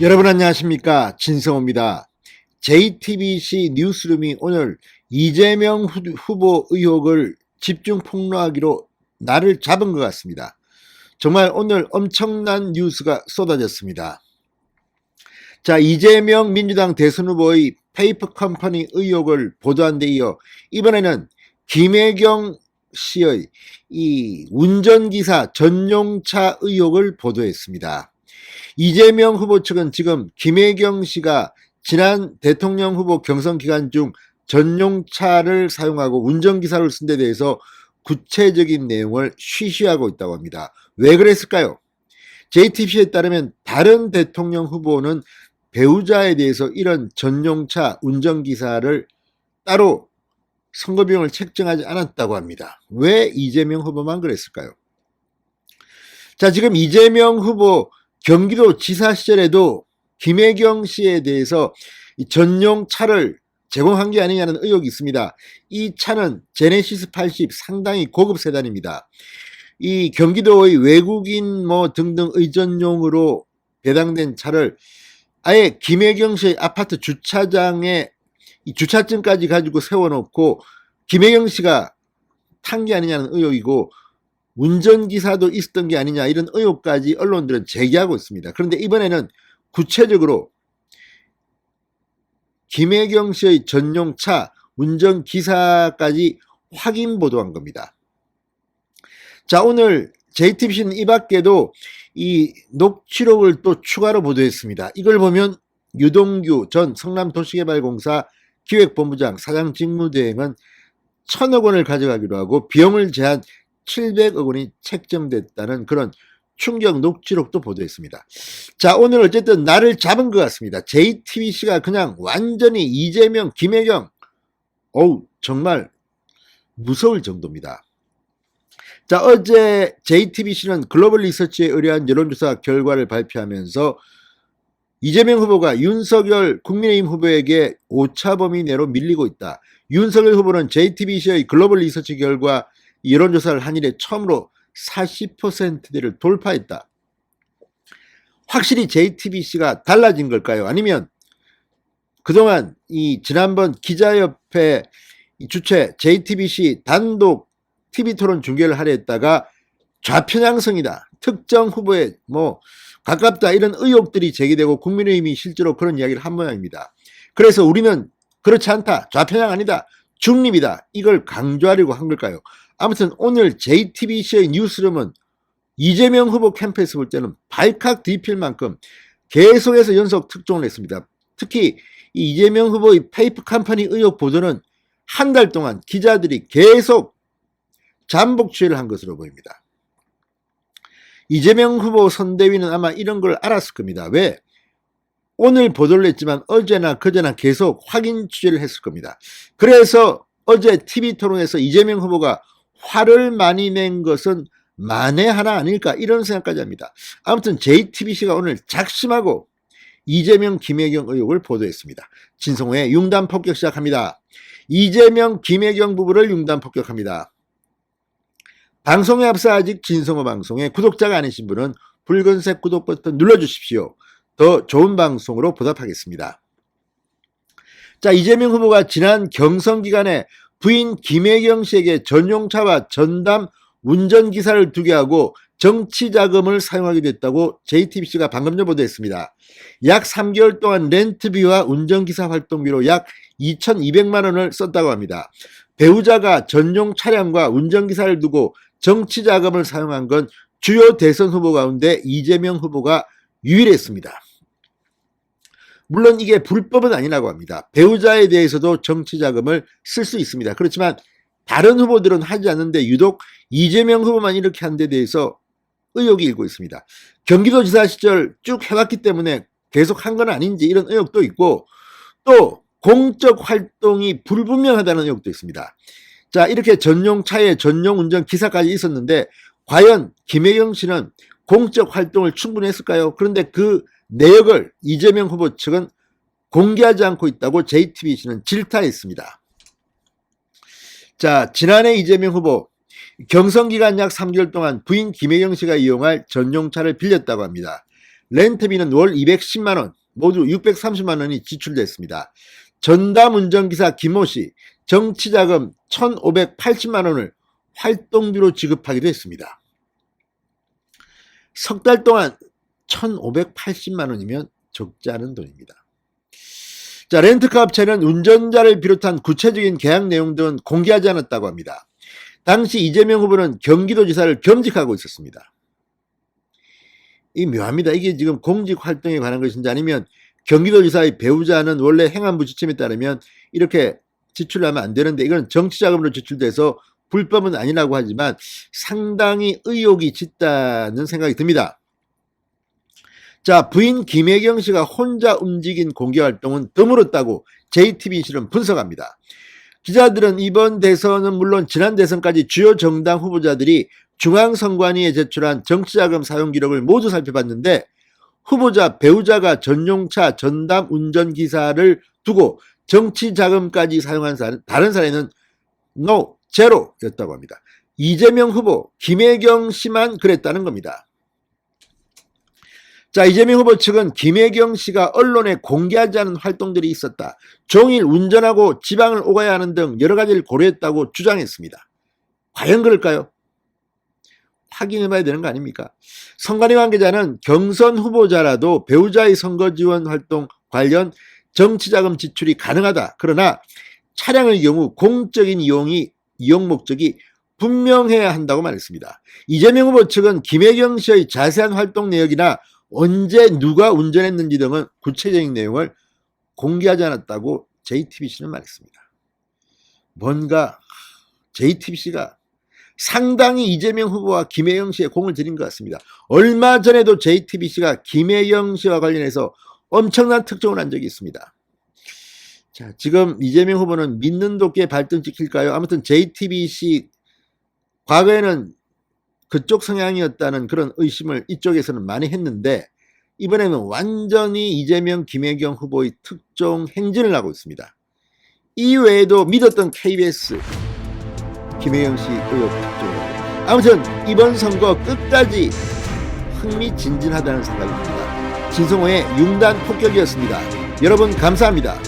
여러분 안녕하십니까 진성호입니다. JTBC 뉴스룸이 오늘 이재명 후- 후보 의혹을 집중 폭로하기로 나를 잡은 것 같습니다. 정말 오늘 엄청난 뉴스가 쏟아졌습니다. 자 이재명 민주당 대선 후보의 페이퍼 컴퍼니 의혹을 보도한 데 이어 이번에는 김혜경 씨의 이 운전기사 전용차 의혹을 보도했습니다. 이재명 후보 측은 지금 김혜경 씨가 지난 대통령 후보 경선 기간 중 전용차를 사용하고 운전기사를 쓴 데 대해서 구체적인 내용을 쉬쉬하고 있다고 합니다. 왜 그랬을까요? JTBC에 따르면 다른 대통령 후보는 배우자에 대해서 이런 전용차 운전기사를 따로 선거 비용을 책정하지 않았다고 합니다. 왜 이재명 후보만 그랬을까요? 자, 지금 이재명 후보 경기도 지사 시절에도 김혜경 씨에 대해서 이 전용 차를 제공한 게 아니냐는 의혹이 있습니다. 이 차는 제네시스 80 상당히 고급 세단입니다. 이 경기도의 외국인 뭐 등등 의전용으로 배당된 차를 아예 김혜경 씨의 아파트 주차장에 이 주차증까지 가지고 세워놓고 김혜경 씨가 탄 게 아니냐는 의혹이고 운전기사도 있었던 게 아니냐 이런 의혹까지 언론들은 제기하고 있습니다. 그런데 이번에는 구체적으로 김혜경 씨의 전용차 운전기사까지 확인 보도한 겁니다. 자, 오늘 JTBC는 이 밖에도 이 녹취록을 또 추가로 보도했습니다. 이걸 보면 유동규 전 성남도시개발공사 기획본부장 사장 직무대행은 천억 원을 가져가기로 하고 비용을 제한 700억 원이 책정됐다는 그런 충격 녹취록도 보도했습니다. 자, 오늘 어쨌든 나를 잡은 것 같습니다. JTBC가 그냥 완전히 이재명, 김혜경, 어우, 정말 무서울 정도입니다. 자, 어제 JTBC는 글로벌 리서치에 의뢰한 여론조사 결과를 발표하면서 이재명 후보가 윤석열 국민의힘 후보에게 오차 범위 내로 밀리고 있다. 윤석열 후보는 JTBC의 글로벌 리서치 결과 여론조사를 한 일에 처음으로 40%대를 돌파했다. 확실히 JTBC가 달라진 걸까요? 아니면 그동안 이 지난번 기자협회 주최 JTBC 단독 TV 토론 중계를 하려 했다가 좌편향성이다. 특정 후보에 뭐 가깝다 이런 의혹들이 제기되고 국민의힘이 실제로 그런 이야기를 한 모양입니다. 그래서 우리는 그렇지 않다. 좌편향 아니다. 중립이다. 이걸 강조하려고 한 걸까요? 아무튼 오늘 JTBC의 뉴스룸은 이재명 후보 캠프에서 볼 때는 발칵 뒤필 만큼 계속해서 연속 특종을 했습니다. 특히 이 이재명 후보의 페이퍼 컴퍼니 의혹 보도는 한 달 동안 기자들이 계속 잠복 취재를 한 것으로 보입니다. 이재명 후보 선대위는 아마 이런 걸 알았을 겁니다. 왜? 오늘 보도를 했지만 어제나 그제나 계속 확인 취재를 했을 겁니다. 그래서 어제 TV 토론에서 이재명 후보가 화를 많이 낸 것은 만에 하나 아닐까 이런 생각까지 합니다. 아무튼 JTBC가 오늘 작심하고 이재명 김혜경 의혹을 보도했습니다. 진성호의 융단 폭격 시작합니다. 이재명 김혜경 부부를 융단 폭격합니다. 방송에 앞서 아직 진성호 방송에 구독자가 아니신 분은 붉은색 구독 버튼 눌러주십시오. 더 좋은 방송으로 보답하겠습니다. 자, 이재명 후보가 지난 경선 기간에 부인 김혜경 씨에게 전용차와 전담 운전기사를 두게 하고 정치 자금을 사용하게 됐다고 JTBC가 방금 전 보도했습니다. 약 3개월 동안 렌트비와 운전기사 활동비로 약 2,200만 원을 썼다고 합니다. 배우자가 전용 차량과 운전기사를 두고 정치 자금을 사용한 건 주요 대선 후보 가운데 이재명 후보가 유일했습니다. 물론 이게 불법은 아니라고 합니다. 배우자에 대해서도 정치 자금을 쓸 수 있습니다. 그렇지만 다른 후보들은 하지 않는데 유독 이재명 후보만 이렇게 한 데 대해서 의혹이 일고 있습니다. 경기도지사 시절 쭉 해왔기 때문에 계속 한 건 아닌지 이런 의혹도 있고 또 공적 활동이 불분명하다는 의혹도 있습니다. 자 이렇게 전용 차에 전용 운전 기사까지 있었는데 과연 김혜경 씨는 공적 활동을 충분히 했을까요? 그런데 그 내역을 이재명 후보 측은 공개하지 않고 있다고 JTBC는 질타했습니다. 자, 지난해 이재명 후보 경선 기간 약 3개월 동안 부인 김혜경 씨가 이용할 전용차를 빌렸다고 합니다. 렌트비는 월 210만 원, 모두 630만 원이 지출됐습니다. 전담 운전기사 김모 씨, 정치자금 1,580만 원을 활동비로 지급하기도 했습니다. 석 달 동안 1,580만 원이면 적지 않은 돈입니다. 자, 렌트카 업체는 운전자를 비롯한 구체적인 계약 내용 등은 공개하지 않았다고 합니다. 당시 이재명 후보는 경기도지사를 겸직하고 있었습니다. 이 묘합니다. 이게 지금 공직 활동에 관한 것인지 아니면 경기도지사의 배우자는 원래 행안부 지침에 따르면 이렇게 지출하면 안 되는데 이건 정치자금으로 지출돼서 불법은 아니라고 하지만 상당히 의혹이 짙다는 생각이 듭니다. 자, 부인 김혜경 씨가 혼자 움직인 공개 활동은 드물었다고 JTBC는 분석합니다. 기자들은 이번 대선은 물론 지난 대선까지 주요 정당 후보자들이 중앙선관위에 제출한 정치자금 사용 기록을 모두 살펴봤는데 후보자 배우자가 전용차 전담 운전기사를 두고 정치자금까지 사용한 사례, 다른 사례는 no, 제로였다고 합니다. 이재명 후보, 김혜경 씨만 그랬다는 겁니다. 자, 이재명 후보 측은 김혜경 씨가 언론에 공개하지 않은 활동들이 있었다. 종일 운전하고 지방을 오가야 하는 등 여러 가지를 고려했다고 주장했습니다. 과연 그럴까요? 확인해 봐야 되는 거 아닙니까? 선관위 관계자는 경선 후보자라도 배우자의 선거 지원 활동 관련 정치자금 지출이 가능하다. 그러나 차량의 경우 공적인 이용이 이용 목적이 분명해야 한다고 말했습니다. 이재명 후보 측은 김혜경 씨의 자세한 활동 내역이나 언제 누가 운전했는지 등은 구체적인 내용을 공개하지 않았다고 JTBC는 말했습니다. 뭔가 JTBC가 상당히 이재명 후보와 김혜영 씨의 공을 들인 것 같습니다. 얼마 전에도 JTBC가 김혜영 씨와 관련해서 엄청난 특종을 한 적이 있습니다. 자, 지금 이재명 후보는 믿는 도끼에 발등 찍힐까요? 아무튼 JTBC 과거에는 그쪽 성향이었다는 그런 의심을 이쪽에서는 많이 했는데 이번에는 완전히 이재명 김혜경 후보의 특종 행진을 하고 있습니다. 이 외에도 믿었던 KBS 김혜경 씨 의혹 특종. 아무튼 이번 선거 끝까지 흥미진진하다는 생각이 듭니다. 진성호의 융단 폭격이었습니다. 여러분 감사합니다.